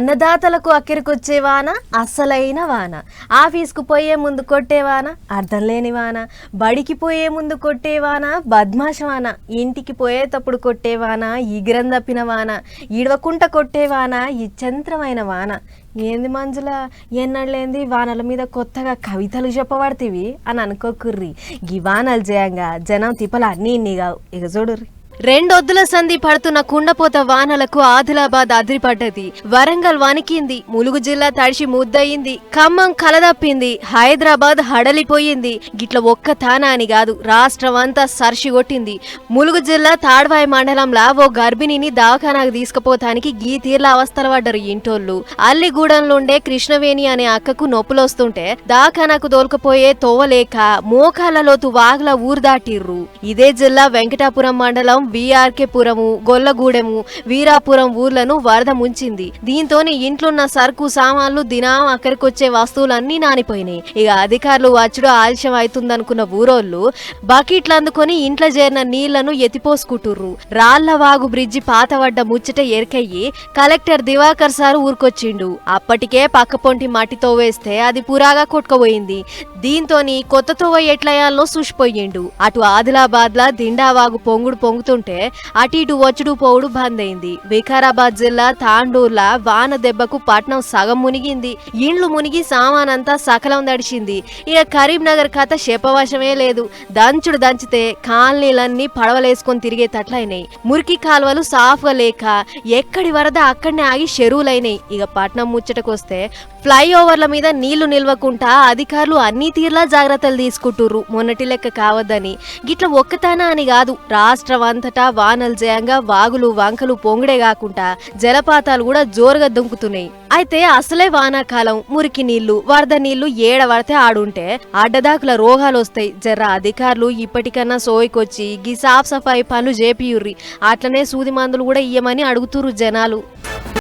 అన్నదాతలకు అక్కడికొచ్చే వాన అసలైన వాన. ఆఫీస్కు పోయే ముందు కొట్టే వాన అర్థం లేని వాన. బడికి పోయే ముందు కొట్టే వాన బద్మాష వాన. ఇంటికి పోయేటప్పుడు కొట్టే వాన ఈగిరం తప్పిన వాన ఈడవకుంట కొట్టే వాన ఇచ్చంత్రమైన వాన. ఏంది మంజుల ఎన్నడలేంది వానల మీద కొత్తగా కవితలు చెప్పబడతీవి? అని అనుకోకుర్రి. ఈ వానలు చేయంగా జనం తిప్పలు అన్నీ ఇన్ని కావు ఇక చూడుర్రి. రెండొద్దుల సంధి పడుతున్న కుండపోత వానలకు ఆదిలాబాద్ అదిరిపడ్డది. వరంగల్ వణికింది. ములుగు జిల్లా తడిసి ముద్దయింది. ఖమ్మం కలదప్పింది. హైదరాబాద్ హడలిపోయింది. గిట్ల ఒక్క తానా అని కాదు రాష్ట్రం అంతా సరిసిగొట్టింది. కొట్టింది ములుగు జిల్లా తాడ్వాయి మండలంలో ఓ గర్భిణిని దవాఖానాకు తీసుకుపోతానికి గీ తీర్ల అవస్థలు పడ్డరు ఇంటోళ్ళు. అల్లిగూడెంలో ఉండే కృష్ణవేణి అనే అక్కకు నొప్పులొస్తుంటే దవాఖానాకు దోలుకుపోయే తోవలేక మోకాళ్ళలోతు వాగుల ఊరు దాటిర్రు. ఇదే జిల్లా వెంకటాపురం మండలం విఆర్కే పురము గొల్లగూడెము వీరాపురం ఊర్లను వరద ముంచింది. దీంతోని ఇంట్లోన్న సరుకు సామాన్లు దినం అక్కడికొచ్చే వస్తువులన్నీ నానిపోయినాయి. ఇక అధికారులు వచ్చుడు ఆలస్యం అవుతుందనుకున్న ఊరోళ్ళు బకెట్లు అందుకొని ఇంట్లో చేరిన నీళ్ళను ఎత్తిపోసుకుంటుర్రు. రాళ్ళ వాగు బ్రిడ్జి పాతవడ్డ ముచ్చట ఎరికయ్యి కలెక్టర్ దివాకర్ సార్ ఊరుకొచ్చిండు. అప్పటికే పక్కపొంటి మట్టితో వేస్తే అది పురాగా కొట్టుకుపోయింది. దీంతోని కొత్త తోవ ఎట్లయాల్లో సుషిపోయిండు అటు ఆదిలాబాద్ లా దిండావాగు పొంగుడు పొంగుతుంటే అటు ఇటు వచ్చుడు పోవుడు బంద్ అయింది వికారాబాద్ జిల్లా తాండూర్ల వాన దెబ్బకు పట్నం సగం మునిగింది. ఇండ్లు మునిగి సామానంతా సకలం దడిచింది ఇక కరీంనగర్ కథ శపవశమే లేదు. దంచుడు దంచితే కాలనీలన్నీ పడవలేసుకొని తిరిగేటట్లయినాయి మురికి కాలువలు సాఫ్గా లేక ఎక్కడి వరద అక్కడనే ఆగి చెరువులైనాయి. ఇక పట్నం ముచ్చటకొస్తే ఫ్లైఓవర్ల మీద నీళ్ళు నిల్వకుండా అధికారులు అన్ని తీర్లా జాగ్రత్తలు తీసుకుంటుర్రు. మొన్నటి లెక్క కావద్దని. గిట్ల ఒక్కతానా అని కాదు. రాష్ట్రం అంతటా వానలు జయంగా వాగులు వంకలు పొంగుడే కాకుండా జలపాతాలు కూడా జోరుగా దుంకుతున్నాయి. అయితే అసలే వానాకాలం మురికి నీళ్ళు వరద నీళ్ళు ఏడవడితే ఆడుంటే అడ్డదాకుల రోగాలు వస్తాయి. జర అధికారులు ఇప్పటికన్నా సోయికొచ్చి గీ సాఫ్ సఫాయి పనులు చేపియుర్రి. అట్లనే సూది మందులు కూడా ఇయ్యమని అడుగుతుర్రు జనాలు.